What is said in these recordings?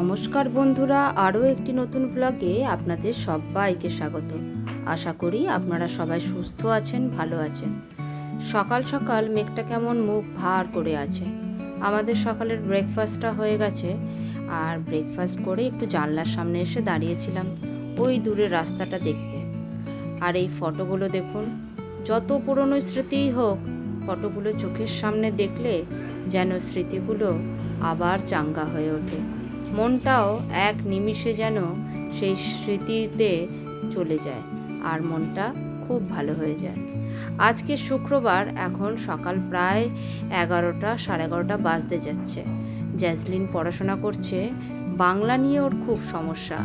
নমস্কার বন্ধুরা, আরও একটি নতুন ব্লগে আপনাদের সবাইকে স্বাগত। আশা করি আপনারা সবাই সুস্থ আছেন, ভালো আছেন। সকাল সকাল মেঘটা কেমন মুখ ভার করে আছে। আমাদের সকালের ব্রেকফাস্টটা হয়ে গেছে। আর ব্রেকফাস্ট করে একটু জানলার সামনে এসে দাঁড়িয়েছিলাম, ওই দূরের রাস্তাটা দেখতে। আর এই ফটোগুলো দেখুন, যত পুরনো স্মৃতিই হোক ফটোগুলো চোখের সামনে দেখলে যেন স্মৃতিগুলো আবার চাঙ্গা হয়ে ওঠে। মনটাও এক নিমিষে যেন সেই স্মৃতিতে চলে যায় আর মনটা খুব ভালো হয়ে যায়। আজকে শুক্রবার, এখন সকাল প্রায় এগারোটা, সাড়ে এগারোটা বাজতে যাচ্ছে। জ্যাসলিন পড়াশোনা করছে। বাংলা নিয়ে ওর খুব সমস্যা।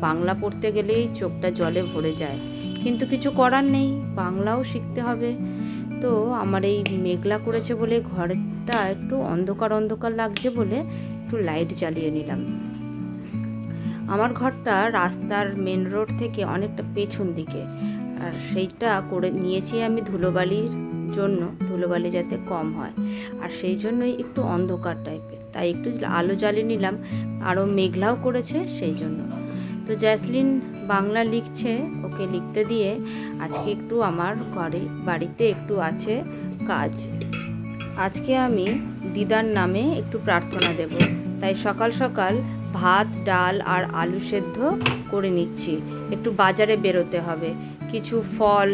বাংলা পড়তে গেলেই চোখটা জলে ভরে যায়। কিন্তু কিছু করার নেই, বাংলাও শিখতে হবে। তো আমার এই মেঘলা করেছে বলে ঘরটা একটু অন্ধকার অন্ধকার লাগছে বলে একটু লাইট জ্বালিয়ে নিলাম। আমার ঘরটা রাস্তার মেন রোড থেকে অনেকটা পেছন দিকে। আর সেইটা করে নিয়েছি আমি ধুলোবালির জন্য, ধুলোবালি যাতে কম হয়। আর সেই জন্যই একটু অন্ধকার টাইপের তাই একটু আলো জ্বালিয়ে নিলাম। আরও মেঘলাও করেছে সেই জন্য। তো জ্যাসলিন বাংলা লিখছে, ওকে লিখতে দিয়ে আজকে একটু আমার ঘরে, বাড়িতে একটু আছে কাজ। আজকে আমি দিদার নামে একটু প্রার্থনা দেব। তাই সকাল সকাল ভাত, ডাল আর আলু সেদ্ধ করে নিচ্ছি। একটু বাজারে বেরোতে হবে। কিছু ফল,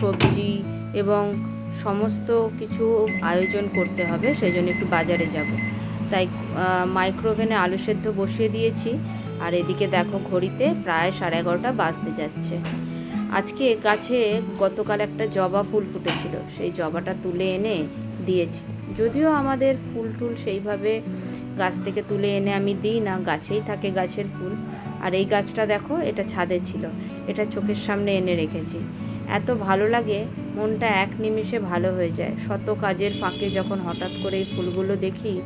সবজি এবং সমস্ত কিছু আয়োজন করতে হবে সেই জন্য একটু বাজারে যাব। তাই মাইক্রোওভেনে আলু সেদ্ধ বসিয়ে দিয়েছি। আর এদিকে দেখো ঘড়িতে প্রায় সাড়ে এগারোটা বাজতে যাচ্ছে। আজকে গাছে গতকাল একটা জবা ফুল ফুটেছিল। সেই জবাটা তুলে এনে দিয়েছি। যদিও আমাদের ফুল টুল সেইভাবে গাছ থেকে তুলে এনে আমি দিই না, গাছেই থাকে গাছের ফুল। আর এই গাছটা দেখো, এটা ছাদে ছিল, এটা চোখের সামনে এনে রেখেছি। এত ভালো লাগে, মনটা এক নিমিষে ভালো হয়ে যায়। শত কাজের ফাঁকে যখন হঠাৎ করে এই ফুলগুলো দেখি,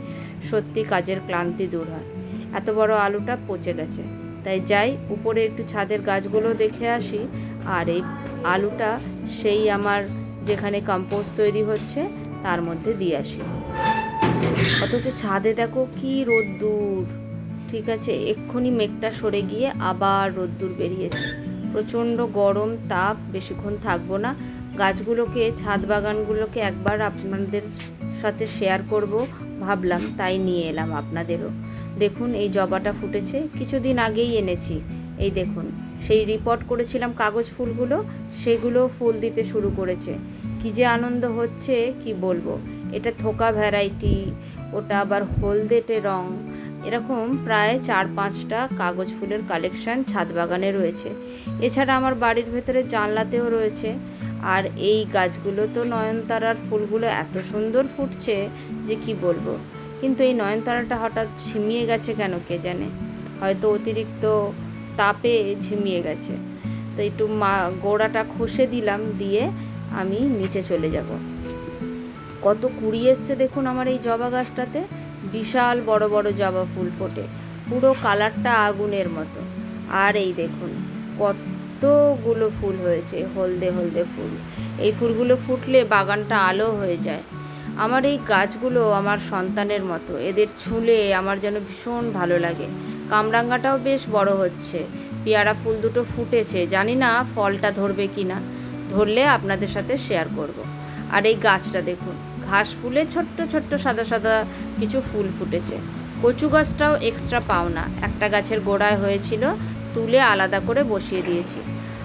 সত্যি কাজের ক্লান্তি দূর হয়। এত বড় আলুটা পচে গেছে। তাই যাই, উপরে একটু ছাদের গাছগুলো দেখে আসি। আর এই আলুটা সেই আমার যেখানে কম্পোস্ট তৈরি হচ্ছে তার মধ্যে দিয়ে আসি। অথচ ছাদে দেখো কি রোদ্দুর, ঠিক আছে? এক্ষুনি মেঘটা সরে গিয়ে আবার রোদ্দুর বেরিয়েছে। প্রচণ্ড গরম, তাপ, বেশিক্ষণ থাকব না। গাছগুলোকে, ছাদ বাগানগুলোকে একবার আপনাদের সাথে শেয়ার করব। ভাবলাম তাই নিয়ে এলাম আপনাদেরও। দেখুন, এই জবাটা ফুটেছে, কিছুদিন আগেই এনেছি। এই দেখুন, সেই রিপোর্ট করেছিলাম কাগজ ফুলগুলো সেগুলো ফুল দিতে শুরু করেছে। কি যে আনন্দ হচ্ছে, কি বলব? এটা থোকা ভ্যারাইটি, ওটা আবার হলদেটে রং। এরকম প্রায় চার পাঁচটা কাগজ ফুলের কালেকশন ছাদ বাগানে রয়েছে। এছাড়া আমার বাড়ির ভেতরে জানলাতেও রয়েছে। আর এই গাছগুলো তো নয়নতারার ফুলগুলো এত সুন্দর ফুটছে যে কি বলব? কিন্তু এই নয়নতারাটা হঠাৎ ঝিমিয়ে গেছে কেন কে জানে? হয়তো অতিরিক্ত তাপে ঝিমিয়ে গেছে। তো একটু মা গোড়াটা খসে দিলাম, দিয়ে আমি নিচে চলে যাব। কত কুড়ি এসছে দেখুন আমার এই জবা গাছটাতে। বিশাল বড় বড় জবা ফুল ফোটে। পুরো কালারটা আগুনের মতো। আর এই দেখুন, কতগুলো ফুল হয়েছে, হলদে হলদে ফুল। এই ফুলগুলো ফুটলে বাগানটা আলো হয়ে যায়। আমার এই গাছগুলো আমার সন্তানের মতো। এদের ছুঁলে আমার যেন ভীষণ ভালো লাগে। কামরাঙ্গাটাও বেশ বড় হচ্ছে। পেয়ারা ফুল দুটো ফুটেছে। জানি না ফলটা ধরবে কি না ধরলে আপনাদের সাথে শেয়ার করব। আর এই গাছটা দেখুন, ঘাস ফুলে ছোট্ট ছোট্ট সাদা সাদা কিছু ফুল ফুটেছে। কচু গাছটাও এক্সট্রা পাওনা। একটা গাছের গোড়ায় হয়েছিল, তুলে আলাদা করে বসিয়ে দিয়েছি।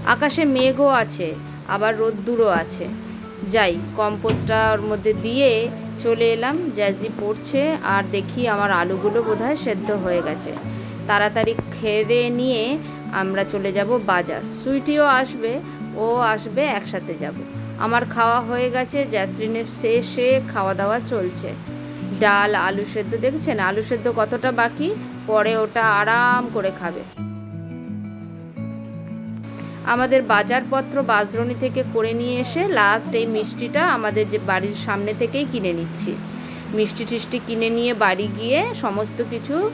আকাশে মেঘও আছে, আবার রোদ্দুরও আছে। যাই কম্পোস্টটার মধ্যে দিয়ে চলে এলাম। জ্যাজি পড়ছে, আর দেখি আমার আলুগুলো বোধহয় সেদ্ধ হয়ে গেছে। তাড়াতাড়ি খেয়ে নিয়ে আমরা চলে যাব বাজার। সুইটিও আসবে ও আসবে, একসাথে যাব। আমার খাওয়া হয়ে গেছে, জ্যাসলিনের শেষে খাওয়া দাওয়া চলছে। ডাল, আলু সেদ্ধ, দেখছেন? আলু সেদ্ধ কতটা বাকি? পরে ওটা আরাম করে খাবে। আমাদের বাজারপত্র বাজরনি থেকে করে নিয়ে এসে লাস্ট এই মিষ্টিটা আমাদের যে বাড়ির সামনে থেকেই কিনে নিচ্ছি। মিষ্টি টিষ্টি কিনে নিয়ে বাড়ি গিয়ে সমস্ত কিছু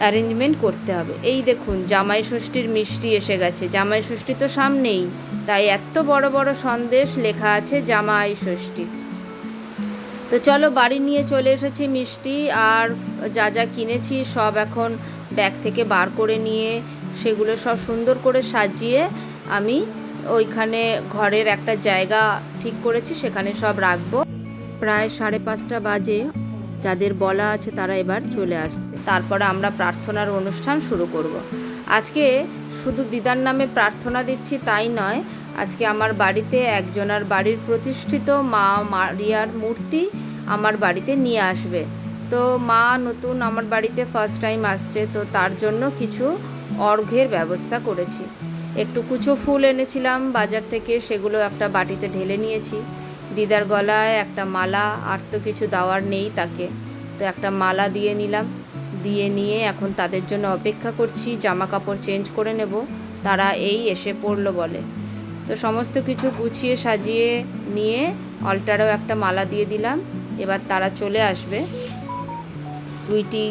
অ্যারেঞ্জমেন্ট করতে হবে। এই দেখুন, জামাই ষষ্ঠীর মিষ্টি এসে গেছে। জামাই ষষ্ঠী তো সামনেই, তাই এত বড় বড় সন্দেশ লেখা আছে জামাই ষষ্ঠী। তো চলো, বাড়ি নিয়ে চলে এসেছি মিষ্টি, আর যা যা কিনেছি সব এখন ব্যাগ থেকে বার করে নিয়ে, সেগুলো সব সুন্দর করে সাজিয়ে আমি ওইখানে ঘরের একটা জায়গা ঠিক করেছি, সেখানে সব রাখব। প্রায় সাড়ে পাঁচটা বাজে, যাদের বলা আছে তারা এবার চলে আসবে। তারপরে আমরা প্রার্থনার অনুষ্ঠান শুরু করব। আজকে শুধু দিদার নামে প্রার্থনা দিচ্ছি তাই নয়, আজকে আমার বাড়িতে একজনার বাড়ির প্রতিষ্ঠিত মা মারিয়ার মূর্তি আমার বাড়িতে নিয়ে আসবে। তো মা নতুন আমার বাড়িতে ফার্স্ট টাইম আসছে, তো তার জন্য কিছু অর্ঘ্যের ব্যবস্থা করেছি। একটু কুচো ফুল এনেছিলাম, বাজার থেকে সেগুলো একটা বাটিতে ঢেলে নিয়েছি। দিদার গলায় একটা মালা, আর তো কিছু দেওয়ার নেই তাকে। তো একটা মালা দিয়ে নিলাম। দিয়ে নিয়ে এখন তাদের জন্য অপেক্ষা করছি জামা কাপড় চেঞ্জ করে নেব। তারা এই এসে পড়ল বলে। তো সমস্ত কিছু গুছিয়ে সাজিয়ে নিয়ে অল্টারেও একটা মালা দিয়ে দিলাম। এবার তারা চলে আসবে। সুইটি,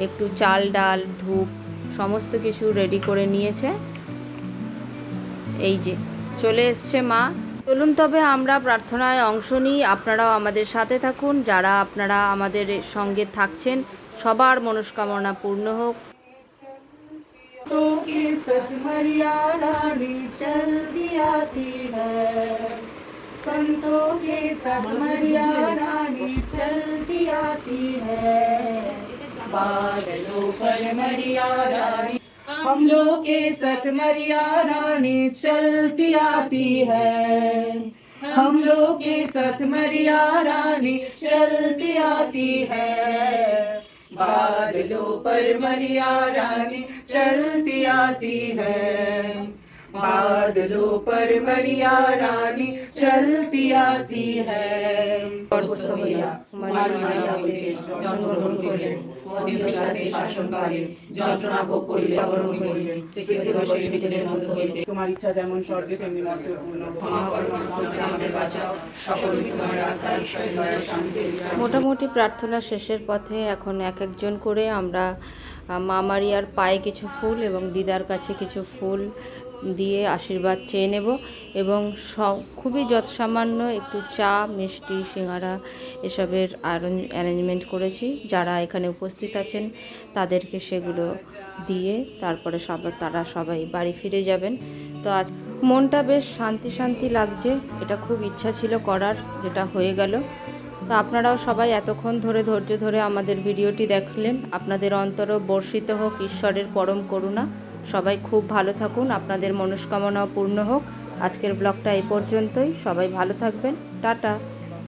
একটু চাল ডাল, ধূপ, সমস্ত কিছু রেডি করে নিয়েছে। এই যে, চলে এসছে মা। চলুন তবে আমরা প্রার্থনায় অংশ নিই। আপনারাও আমাদের সাথে থাকুন। যারা আপনারা আমাদের সঙ্গে থাকছেন সবার মনস্কামনা পূর্ণ হোক तो के सतमरिया रानी चलती आती है संतों के सतमरिया रानी चलती आती है बादलों पर मरिया रानी हम लोग के सतमरिया रानी चलती आती है हम लोग के सतमरिया रानी चलती आती है बादलों पर मरिया रानी चलती आती है। बादलों पर मरिया रानी चलती आती है মারিয়া হইতে জন্মগ্রহণ করিলেন অধীন রাতে শাসন করেন যন্ত্রণা ভোগ করিলেন অবরণ করিলেন পৃথিবীবাসীর মৃতদের মধ্য হইতে তোমার ইচ্ছা যেমন স্বর্গে তেমনি মর্তে পূর্ণ ক্ষমা করো আমাদের আমাদের বাঁচাও সকল তোমার আত্মা ঈশ্বরের দয়ায় শান্তি বিশ্রাম মোটামুটি প্রার্থনা শেষের পথে এখন এক একজন করে আমরা আহ, মা মারিয়ার পায়ে কিছু ফুল এবং দিদার কাছে কিছু ফুল দিয়ে আশীর্বাদ চেয়ে নেব এবং খুবই যৎসামান্য একটু চা, মিষ্টি, সিঙ্গারা এসবের অ্যারেঞ্জমেন্ট করেছি। যারা এখানে উপস্থিত আছেন, তাদেরকে সেগুলো দিয়ে তারপরে সব, তারা সবাই বাড়ি ফিরে যাবেন। তো আজ মনটা বেশ শান্তি শান্তি লাগছে। এটা খুব ইচ্ছা ছিল করার, যেটা হয়ে গেল। তো আপনারাও সবাই এতক্ষণ ধরে, ধৈর্য ধরে আমাদের ভিডিওটি দেখলেন। আপনাদের অন্তরও বর্ষিত হোক, ঈশ্বরের পরম করুণা। সবাই খুব ভালো থাকুন, আপনাদের মনস্কামনাও পূর্ণ হোক। আজকের ব্লগটা এই পর্যন্তই, সবাই ভালো থাকবেন, টাটা।